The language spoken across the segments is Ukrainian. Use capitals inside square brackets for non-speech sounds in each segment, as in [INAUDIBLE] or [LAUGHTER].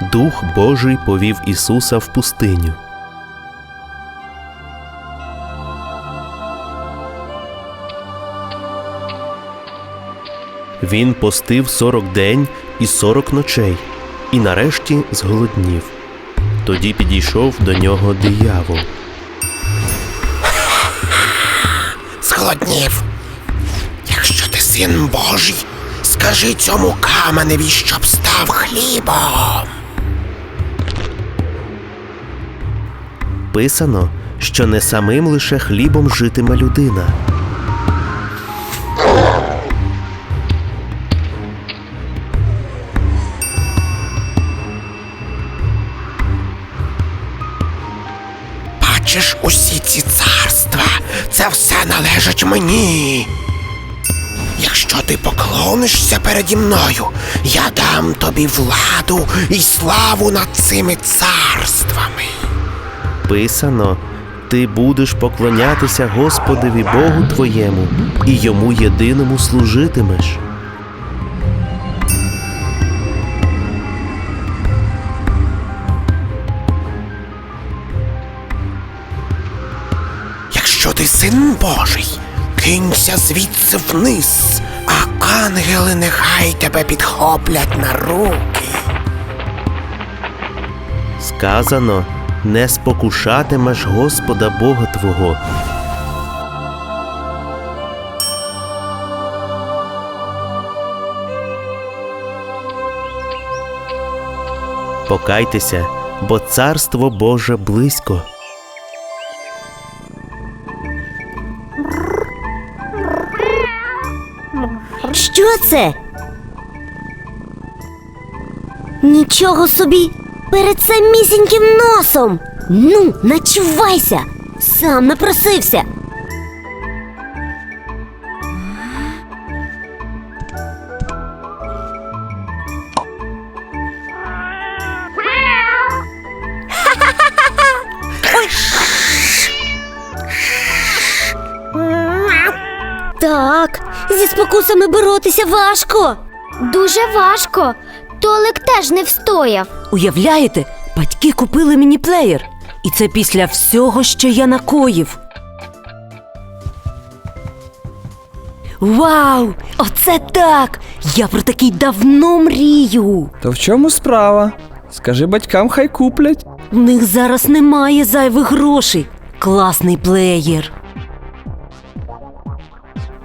Дух Божий повів Ісуса в пустиню. Він постив сорок день і сорок ночей, і нарешті зголоднів. Тоді підійшов до нього диявол. Зголоднів. Якщо ти син Божий, скажи цьому каменеві, щоб став хлібом. Писано, що не самим лише хлібом житиме людина. Бачиш усі ці царства, це все належить мені. Якщо ти поклонишся переді мною, я дам тобі владу і славу над цими царствами. Писано, ти будеш поклонятися Господові Богу твоєму і йому єдиному служитимеш. Якщо ти син Божий, кинься звідси вниз, а ангели нехай тебе підхоплять на руки. Сказано, не спокушатимеш Господа Бога Твого. Покайтеся, бо царство Боже близько. Що це? Нічого собі! Перед самісіньким носом! Ну, начувайся! Сам напросився! Так, зі спокусами боротися важко. Дуже важко. Толик теж не встояв. Уявляєте, батьки купили мені плеєр. І це після всього, що я накоїв. Вау! Оце так! Я про такий давно мрію. То в чому справа? Скажи батькам, хай куплять. В них зараз немає зайвих грошей. Класний плеєр.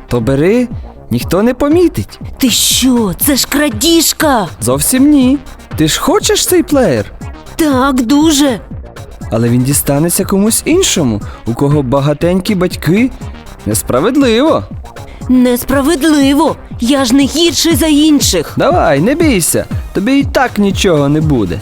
То бери, ніхто не помітить. Ти що? Це ж крадіжка! Зовсім ні. Ти ж хочеш цей плеєр, Так, дуже. але він дістанеться комусь іншому, у кого багатенькі батьки. Несправедливо. Несправедливо. Я ж не гірший за інших. Давай, не бійся, тобі і так нічого не буде.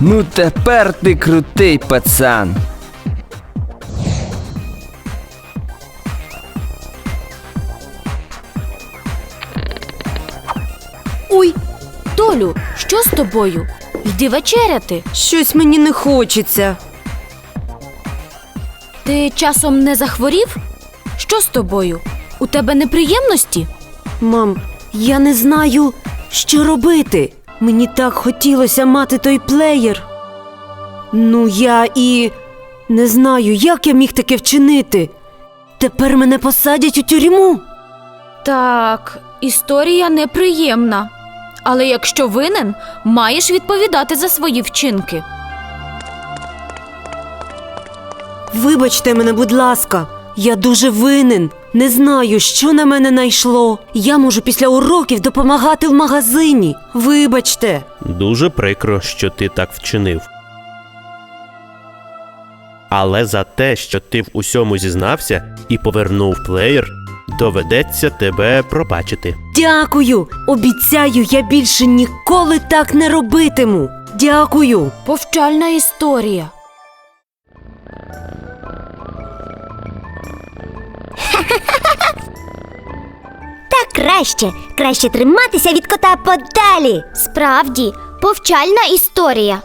Ну тепер ти крутий пацан. Ой, Толю, що з тобою? Йди вечеряти. Щось мені не хочеться. Ти часом не захворів? Що з тобою? У тебе неприємності? Мам, я не знаю, що робити. Мені так хотілося мати той плеєр. Ну, я і не знаю, як я міг таке вчинити. Тепер мене посадять у тюрму. Так, історія неприємна. Але якщо винен, маєш відповідати за свої вчинки. Вибачте мене, будь ласка, я дуже винен. Не знаю, що на мене найшло. Я можу після уроків допомагати в магазині. Вибачте. Дуже прикро, що ти так вчинив. Але за те, що ти в усьому зізнався і повернув плеєр, доведеться тебе пробачити. Дякую. Обіцяю, я більше ніколи так не робитиму. Дякую. Повчальна історія. [LAUGHS] Так краще, краще триматися від кота подалі. Справді, повчальна історія.